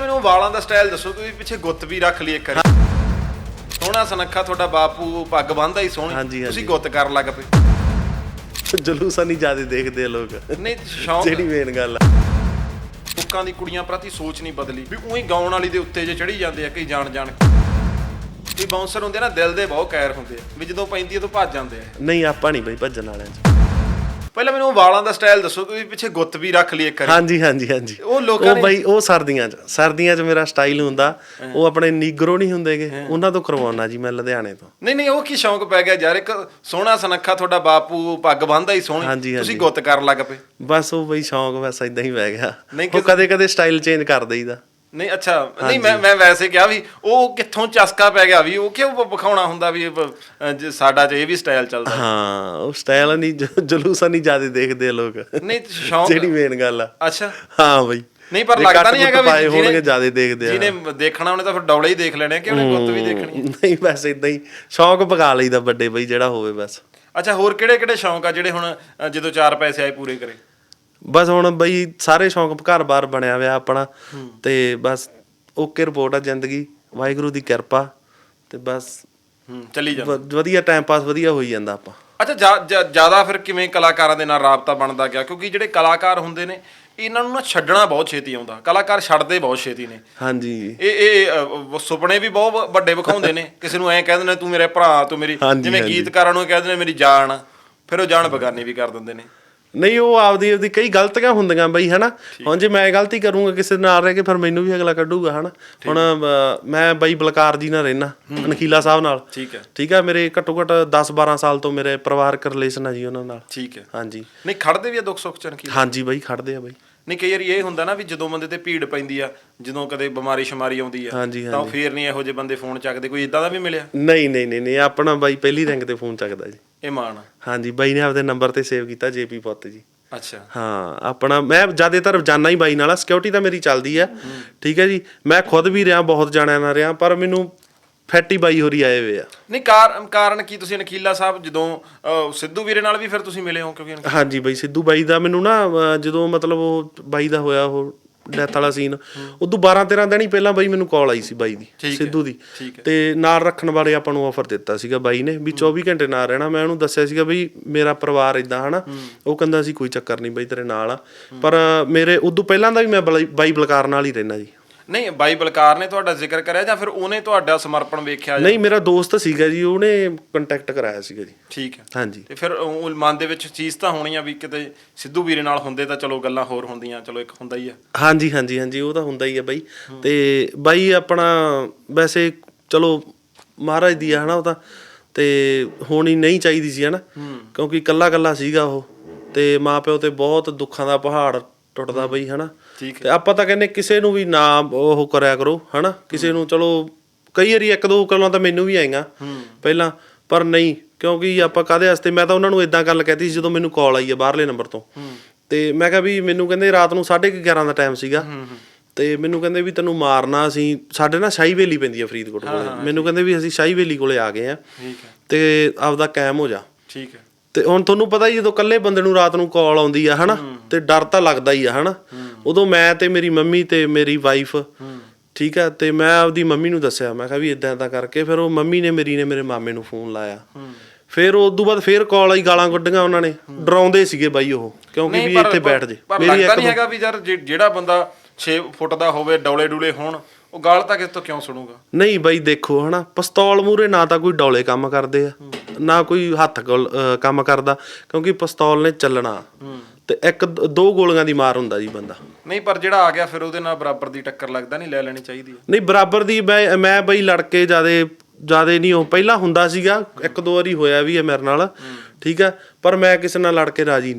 ਮੈਨੂੰ ਵਾਲਾਂ ਦਾ ਸਟਾਈਲ ਦੱਸੋ ਤੁਸੀਂ ਪਿੱਛੇ ਗੁੱਤ ਵੀ ਰੱਖ ਲਈ ਇੱਕ ਵਾਰੀ। ਸੋਹਣਾ ਸੁਨੱਖਾ ਤੁਹਾਡਾ ਬਾਪੂ ਪੱਗ ਬੰਨਦਾ ਹੀ ਸੋਹਣੀ। ਹਾਂਜੀ, ਤੁਸੀਂ। ਗੁੱਤ ਕਰਨ ਲੱਗ ਪਏ। ਜਲੂਸਾਂ ਨਹੀਂ ਜ਼ਿਆਦਾ ਦੇਖਦੇ ਆ ਲੋਕ। ਨਹੀਂ ਸ਼ੌਂਕ ਜਿਹੜੀ ਮੇਨ ਗੱਲ ਆ। ਲੋਕਾਂ ਦੀ ਕੁੜੀਆਂ ਪ੍ਰਤੀ ਸੋਚ ਨਹੀਂ ਬਦਲੀ। ਵੀ ਉਹੀ ਗਾਉਣ ਵਾਲੀ ਦੇ ਉੱਤੇ ਜੇ ਚੜੀ ਜਾਂਦੇ ਆ ਕਈ ਜਾਣ ਜਾਣ। ਵੀ ਬਾਉਂਸਰ ਹੁੰਦੇ ਆ ਨਾ ਦਿਲ ਦੇ ਬਹੁਤ ਕੈਰ ਹੁੰਦੇ ਆ। ਵੀ ਜਦੋਂ ਪੈਂਦੀ ਆ ਤਾਂ ਭੱਜ ਜਾਂਦੇ ਆ। ਨਹੀਂ ਆਪਾਂ ਨਹੀਂ ਬਈ ਭੱਜਣ ਵਾਲਿਆਂ ਚ। ਪਹਿਲਾਂ ਮੈਨੂੰ ਵਾਲਾਂ ਦਾ ਸਟਾਈਲ ਦੱਸੋ ਤੁਸੀਂ ਪਿੱਛੇ ਗੁੱਤ ਵੀ ਰੱਖ ਲਈ ਇੱਕ ਵਾਰੀ। ਹਾਂਜੀ ਹਾਂਜੀ ਹਾਂਜੀ। ਉਹ ਲੋਕਾਂ ਉਹ ਨੇ- ਬਈ ਉਹ ਸਰਦੀਆਂ ਚ ਸਰਦੀਆਂ ਚ ਮੇਰਾ ਸਟਾਈਲ ਹੁੰਦਾ ਉਹ ਆਪਣੇ ਨੀਗਰੋ ਨਹੀਂ ਹੁੰਦੇਗੇ ਉਹਨਾਂ ਤੋਂ ਕਰਵਾਉਣਾ ਜੀ ਮੈਂ ਲੁਧਿਆਣੇ ਤੋਂ। ਨਹੀਂ ਨਹੀਂ ਉਹ ਕੀ ਸ਼ੌਂਕ ਪੈ ਗਿਆ ਯਾਰ ਇੱਕ ਸੋਹਣਾ ਸੁਨੱਖਾ ਤੁਹਾਡਾ ਬਾਪੂ ਪੱਗ ਬੰਨਦਾ ਹੀ ਸੋਹਣੀ ਤੁਸੀਂ। ਗੁੱਤ ਕਰਨ ਲੱਗ ਪਏ। ਬਸ ਉਹ ਬਈ ਸ਼ੌਂਕ ਬਸ ਇਦਾਂ ਹੀ ਪੈ ਗਿਆ। ਉਹ ਕਦੇ ਕਦੇ ਸਟਾਈਲ ਚੇਂਜ ਕਰ ਦੇਈਦਾ। ਨਹੀਂ ਅੱਛਾ ਨਹੀਂ ਮੈਂ ਮੈਂ ਵੈਸੇ ਕਿਹਾ ਵੀ ਉਹ ਕਿੱਥੋਂ ਚਸਕਾ ਪੈ ਗਿਆ ਵੀ ਉਹ ਕਿਉਂ ਵਿਖਾਉਣਾ ਹੁੰਦਾ ਵੀ ਸਾਡਾ ਚ ਇਹ ਵੀ ਸਟਾਈਲ ਚੱਲਦਾ। ਹਾਂ ਉਹ ਸਟਾਈਲ ਨਹੀਂ ਜਲੂਸਾਂ ਨਹੀਂ ਜ਼ਿਆਦਾ ਦੇਖਦੇ ਆ ਲੋਕ। ਨਹੀਂ ਸ਼ੌਂਕ ਜਿਹੜੀ ਮੇਨ ਗੱਲ ਆ। ਅੱਛਾ। ਹਾਂ ਬਈ। ਨਹੀਂ ਪਰ ਲੱਗਦਾ ਨਹੀਂ ਹੈਗਾ ਵੀ ਹੋਣਗੇ ਜ਼ਿਆਦਾ ਦੇਖਦੇ ਆ। ਜਿਹਨੇ ਦੇਖਣਾ ਉਹਨੇ ਤਾਂ ਫਿਰ ਡੌਲੇ ਹੀ ਦੇਖ ਲੈਣੇ ਕਿ ਉਹਨੇ ਗੁੱਤ ਵੀ ਦੇਖਣੀ। ਨਹੀਂ ਬਸ ਇਦਾਂ ਹੀ ਸ਼ੌਂਕ ਪਕਾ ਲਈਦਾ ਵੱਡੇ ਬਈ ਜਿਹੜਾ ਹੋਵੇ ਬਸ। ਅੱਛਾ ਹੋਰ ਕਿਹੜੇ ਕਿਹੜੇ ਸ਼ੌਂਕ ਆ ਜਿਹੜੇ ਹੁਣ ਜਦੋਂ ਚਾਰ ਪੈਸੇ ਆਏ ਪੂਰੇ ਕਰੇ? ਬਸ ਹੁਣ ਬਈ ਸਾਰੇ ਸ਼ੌਂਕ ਘਰ-ਬਾਰ ਬਣਿਆ ਹੋਇਆ ਆਪਣਾ ਤੇ ਬਸ ਓਕੇ ਰਿਪੋਰਟ ਆ ਜ਼ਿੰਦਗੀ ਵਾਹਿਗੁਰੂ ਦੀ ਕਿਰਪਾ ਤੇ ਬਸ ਚੱਲੀ ਜਾਂਦਾ। ਵਧੀਆ ਟਾਈਮ ਪਾਸ ਵਧੀਆ ਹੋਈ ਜਾਂਦਾ ਆਪਾਂ। ਅੱਛਾ ਜ਼ਿਆਦਾ ਫਿਰ ਕਿਵੇਂ ਕਲਾਕਾਰਾਂ ਦੇ ਨਾਲ ਰਾਬਤਾ ਬਣਦਾ ਗਿਆ? ਕਿਉਂਕਿ ਜਿਹੜੇ ਕਲਾਕਾਰ ਹੁੰਦੇ ਨੇ ਇਹਨਾਂ ਨੂੰ ਨਾ ਛੱਡਣਾ ਬਹੁਤ ਛੇਤੀ ਆਉਂਦਾ। ਕਲਾਕਾਰ ਛੱਡਦੇ ਬਹੁਤ ਛੇਤੀ ਨੇ। ਹਾਂਜੀ। ਇਹ ਇਹ ਸੁਪਨੇ ਵੀ ਬਹੁਤ ਵੱਡੇ ਵਿਖਾਉਂਦੇ ਨੇ। ਕਿਸੇ ਨੂੰ ਐਂ ਕਹਿ ਦਿੰਦੇ ਨੇ, ਤੂੰ ਮੇਰੇ ਭਰਾ ਤੂੰ ਮੇਰੀ ਜਿਵੇਂ। ਗੀਤਕਾਰਾਂ ਨੂੰ ਕਹਿ ਦਿੰਦੇ ਨੇ, ਮੇਰੀ ਜਾਨ। ਫਿਰ ਉਹ ਜਾਨ ਬਗਾਨੀ ਵੀ ਕਰ ਦਿੰਦੇ ਨੇ। ਨਹੀਂ ਉਹ ਆਪਦੀ ਆਪਦੀ ਕਈ ਗਲਤੀਆਂ ਹੁੰਦੀਆਂ ਬਈ ਹਨਾ? ਹੁਣ ਜੇ ਮੈਂ ਗਲਤੀ ਕਰੂੰਗਾ ਕਿਸੇ ਦੇ ਨਾਲ ਰਹਿ ਕੇ ਫਿਰ ਮੈਨੂੰ ਵੀ ਅਗਲਾ ਕੱਢੂਗਾ ਹਨਾ? ਹੁਣ ਮੈਂ ਬਈ ਬਲਕਾਰ ਜੀ ਨਾਲ ਰਹਿਣਾ ਅਨਖੀਲਾ ਸਾਹਿਬ ਨਾਲ। ਠੀਕ ਹੈ। ਠੀਕ ਆ ਮੇਰੇ ਘੱਟੋ ਘੱਟ 10 12 ਸਾਲ ਤੋਂ ਮੇਰੇ ਪਰਿਵਾਰਕ ਰਿਲੇਸ਼ਨ ਆ ਜੀ ਉਹਨਾਂ ਨਾਲ। ਠੀਕ ਹੈ। ਹਾਂਜੀ। ਨਹੀਂ ਖੜਦੇ ਵੀ ਆ ਦੁੱਖ ਸੁੱਖ ਚ ਕੀ ਹਾਂਜੀ ਬਈ ਖੜਦੇ ਆ ਬਈ। ਨਹੀਂ ਕਈ ਵਾਰੀ ਇਹ ਹੁੰਦਾ ਨਾ ਵੀ ਜਦੋਂ ਬੰਦੇ ਤੇ ਭੀੜ ਪੈਂਦੀ ਆ ਜਦੋਂ ਕਦੇ ਬਿਮਾਰੀ ਸ਼ਮਾਰੀ ਆਉਂਦੀ ਆ ਹਾਂਜੀ, ਤਾਂ ਫੇਰ ਨਹੀਂ ਇਹੋ ਜਿਹੇ ਬੰਦੇ ਫੋਨ ਚੱਕਦੇ ਕੋਈ ਇਦਾਂ ਦਾ ਵੀ ਮਿਲਿਆ? ਨਹੀਂ ਨਹੀਂ ਨਹੀਂ ਨਹੀਂ ਆਪਣਾ ਬਾਈ ਪਹਿਲੀ ਰੈਂਕ ਤੇ ਫੋਨ ਚੱਕਦਾ ਜੀ। ਆ। ਹਾਂਜੀ ਬਾਈ ਨੇ ਆਪਦੇ ਨੰਬਰ ਤੇ ਸੇਵ ਕੀਤਾ ਜੇਪੀ ਪੁੱਤ ਜੀ। ਅੱਛਾ। ਹਾਂ ਆਪਣਾ ਮੈਂ ਜ਼ਿਆਦਾਤਰ ਜਾਣਾ ਹੀ ਬਾਈ ਨਾਲ ਸਿਕਿਉਰਿਟੀ ਤਾਂ ਮੇਰੀ ਚੱਲਦੀ ਆ। ਠੀਕ ਹੈ ਜੀ ਮੈਂ ਖੁਦ ਵੀ ਰਿਹਾ ਬਹੁਤ ਜਾਣਿਆਂ ਨਾਲ ਰਿਹਾ ਪਰ ਮੈਨੂੰ ਫੈਟੀ ਬਾਈ ਹੋਰੀ ਆਏ ਹੋਏ ਆ। ਨਹੀਂ ਕਾਰ ਕਾਰਨ ਕੀ? ਤੁਸੀਂ ਨਕੀਲਾ ਸਾਹਿਬ ਜਦੋਂ ਸਿੱਧੂ ਵੀਰੇ ਨਾਲ ਵੀ ਫਿਰ ਤੁਸੀਂ ਮਿਲੇ ਹੋ ਕਿਉਂਕਿ ਹਾਂਜੀ ਬਾਈ ਸਿੱਧੂ ਬਾਈ ਦਾ ਮੈਨੂੰ ਨਾ ਜਦੋਂ ਮਤਲਬ ਉਹ ਬਾਈ ਦਾ ਹੋਇਆ ਉਹ ਡੈਥ ਵਾਲਾ ਸੀਨ ਉਦੋਂ 12 13 ਦਿਨ ਹੀ ਪਹਿਲਾਂ ਬਾਈ ਮੈਨੂੰ ਕਾਲ ਆਈ ਸੀ ਬਾਈ ਦੀ ਸਿੱਧੂ ਦੀ। ਤੇ ਨਾਲ ਰੱਖਣ ਵਾਲੇ ਆਪਾਂ ਨੂੰ ਆਫਰ ਦਿੱਤਾ ਸੀਗਾ ਬਾਈ ਨੇ ਵੀ 24 ਘੰਟੇ ਨਾਲ ਰਹਿਣਾ। ਮੈਂ ਉਹਨੂੰ ਦੱਸਿਆ ਸੀਗਾ ਬਈ ਮੇਰਾ ਪਰਿਵਾਰ ਇਦਾਂ ਹਨਾ ਉਹ ਕਹਿੰਦਾ ਸੀ ਕੋਈ ਚੱਕਰ ਨਹੀਂ ਬਾਈ ਤੇਰੇ ਨਾਲ ਆ। ਪਰ ਮੇਰੇ ਉਦੋਂ ਪਹਿਲਾਂ ਦਾ ਵੀ ਮੈਂ ਬਾਈ ਬਲਕਾਰ ਨਾਲ ਹੀ ਰਹਿਣਾ ਜੀ। ਨਹੀਂ ਬਾਈ ਬਲਕਾਰ ਨੇ ਤੁਹਾਡਾ ਜ਼ਿਕਰ ਕਰਿਆ ਜਾਂ ਫਿਰ ਉਹਨੇ ਤੁਹਾਡਾ ਸਮਰਪਣ ਵੇਖਿਆ ਨਹੀਂ ਮੇਰਾ ਦੋਸਤ ਸੀਗਾ ਜੀ ਉਹਨੇ ਕੰਟੈਕਟ ਕਰਾਇਆ ਸੀਗਾ ਜੀ। ਠੀਕ ਹੈ। ਹਾਂਜੀ। ਤੇ ਫਿਰ ਉਹ ਮਨ ਦੇ ਵਿੱਚ ਚੀਜ਼ ਤਾਂ ਹੋਣੀ ਆ ਵੀ ਕਿਤੇ ਸਿੱਧੂ ਵੀਰੇ ਨਾਲ ਹੁੰਦੇ ਤਾਂ ਚਲੋ ਗੱਲਾਂ ਹੋਰ ਹੁੰਦੀਆਂ ਚਲੋ ਇੱਕ ਹੁੰਦਾ ਹੀ ਆ। ਹਾਂਜੀ ਹਾਂਜੀ ਹਾਂਜੀ ਉਹ ਤਾਂ ਹੁੰਦਾ ਹੀ ਹੈ ਬਾਈ। ਤੇ ਬਾਈ ਆਪਣਾ ਵੈਸੇ ਚਲੋ ਮਹਾਰਾਜ ਦੀ ਆ ਹਨਾ ਉਹ ਤਾਂ। ਤੇ ਹੋਣੀ ਨਹੀਂ ਚਾਹੀਦੀ ਸੀ ਹਨਾ। ਕਿਉਂਕਿ ਇਕੱਲਾ ਇਕੱਲਾ ਸੀਗਾ ਉਹ। ਤੇ ਮਾਪਿਓ ਤੇ ਬਹੁਤ ਦੁੱਖਾਂ ਦਾ ਪਹਾੜ ਟੁੱਟਦਾ ਬਈ ਹਨਾ? ਤੇ ਆਪਾਂ ਤਾਂ ਕਹਿੰਦੇ ਕਿਸੇ ਨੂੰ ਵੀ ਨਾ ਉਹ ਕਰਿਆ ਕਰੋ ਹਨਾ? ਕਿਸੇ ਨੂੰ ਚਲੋ ਕਈ ਵਾਰੀ ਇੱਕ ਦੋ ਗੱਲਾਂ ਤਾਂ ਮੈਨੂੰ ਵੀ ਆਈਆਂ ਪਹਿਲਾਂ ਪਰ ਨਹੀਂ ਕਿਉਂਕਿ ਆਪਾਂ ਕਾਦੇ ਵਾਸਤੇ ਮੈਂ ਤਾਂ ਉਹਨਾਂ ਨੂੰ ਇਦਾਂ ਗੱਲ ਕਹਿਤੀ ਸੀ ਜਦੋਂ ਮੈਨੂੰ ਕਾਲ ਆਈ ਹੈ ਬਾਹਰਲੇ ਨੰਬਰ ਤੋਂ। ਤੇ ਮੈਂ ਕਿਹਾ ਵੀ ਮੈਨੂੰ ਕਹਿੰਦੇ ਰਾਤ ਨੂੰ 11:30 ਦਾ ਟਾਈਮ ਸੀਗਾ। ਤੇ ਮੈਨੂੰ ਕਹਿੰਦੇ ਵੀ ਤੈਨੂੰ ਮਾਰਨਾ ਅਸੀਂ ਸਾਡੇ ਨਾਲ ਸ਼ਾਹੀ ਵੇਲੀ ਪੈਂਦੀ ਆ ਫਰੀਦਕੋਟ ਕੋਲੇ। ਮੈਨੂੰ ਕਹਿੰਦੇ ਵੀ ਅਸੀਂ ਸ਼ਾਹੀ ਵੇਲੀ ਕੋਲੇ ਆ ਗਏ ਆ। ਠੀਕ ਹੈ। ਤੇ ਆਪਦਾ ਕਾਇਮ ਹੋ ਜਾ। ਠੀਕ ਹੈ। ਤੇ ਹੁਣ ਤੁਹਾਨੂੰ ਪਤਾ ਹੀ ਜਦੋਂ ਇਕੱਲੇ ਬੰਦੇ ਨੂੰ ਰਾਤ ਨੂੰ ਕਾਲ ਆਉਂਦੀ ਆ ਹਨਾ? ਤੇ ਡਰ ਤਾਂ ਲੱਗਦਾ ਹੀ ਆ ਹਨਾ? ਉਦੋਂ ਮੈਂ ਤੇ ਮੇਰੀ ਮੰਮੀ ਤੇ ਮੇਰੀ ਵਾਈਫ ਠੀਕ ਆ? ਤੇ ਮੈਂ ਆਪਦੀ ਮੰਮੀ ਨੂੰ ਦੱਸਿਆ ਮੈਂ ਕਿਹਾ ਵੀ ਇਦਾਂ ਇਦਾਂ ਕਰਕੇ ਫਿਰ ਉਹ ਮੰਮੀ ਨੇ ਮੇਰੀ ਨੇ ਮੇਰੇ ਮਾਮੇ ਨੂੰ ਫੋਨ ਲਾਇਆ। ਫਿਰ ਉਸ ਤੋਂ ਬਾਅਦ ਫਿਰ ਕਾਲ ਆਈ ਗਾਲਾਂ ਕੱਢੀਆਂ ਉਹਨਾਂ ਨੇ। ਡਰਾਉਂਦੇ ਸੀਗੇ ਬਾਈ ਉਹ ਕਿਉਂਕਿ ਵੀ ਇੱਥੇ ਬੈਠ ਜੇ। ਮੇਰੀ ਇੱਕ ਨਹੀਂ ਹੈਗਾ ਵੀ ਯਾਰ ਜਿਹੜਾ ਬੰਦਾ 6 ਫੁੱਟ ਦਾ ਹੋਵੇ ਡੌਲੇ ਡੂਲੇ ਹੋਣ ਉਹ ਗਾਲ ਤਾਂ ਕਿਸ ਤੋਂ ਕਿਉਂ ਸੁਣੂਗਾ? ਨਹੀਂ ਬਾਈ ਦੇਖੋ ਹਨਾ? ਪਿਸਤੌਲ ਮੂਰੇ ਨਾ ਤਾਂ ਕੋਈ ਡੌਲੇ ਕੰਮ ਕਰਦੇ ਆ। ਨਾ ਕੋਈ ਹੱਥ ਕੰਮ ਕਰਦਾ ਕਿਉਂਕਿ ਪਿਸਤੌਲ ਨੇ ਚੱਲਣਾ। ਤੇ ਇੱਕ ਦ- ਗੋਲੀਆਂ ਦੀ ਮਾਰ ਹੁੰਦਾ ਜੀ ਬੰਦਾ। ਨਹੀਂ ਪਰ ਜਿਹੜਾ ਆ ਗਿਆ ਫਿਰ ਉਹਦੇ ਨਾਲ ਬਰਾਬਰ ਦੀ ਟੱਕਰ ਲੱਗਦਾ ਨਹੀਂ ਲੈ ਲੈਣੀ ਚਾਹੀਦੀ ਨਹੀਂ ਬਰਾਬਰ ਦੀ ਮੈਂ ਮੈਂ ਬਈ ਲੜ ਕੇ ਜਿਆਦੇ ਜਿਆਦੇ ਨਹੀਂ ਉਹ। ਪਹਿਲਾਂ ਹੁੰਦਾ ਸੀਗਾ ਇੱਕ ਦੋ ਵਾਰੀ ਹੋਇਆ ਵੀ ਹੈ ਮੇਰੇ ਨਾਲ ਠੀਕ ਹੈ ਪਰ ਮੈਂ ਕਿਸੇ ਨਾਲ ਲੜ ਕੇ ਰਾਜੀ ਨਹੀਂ।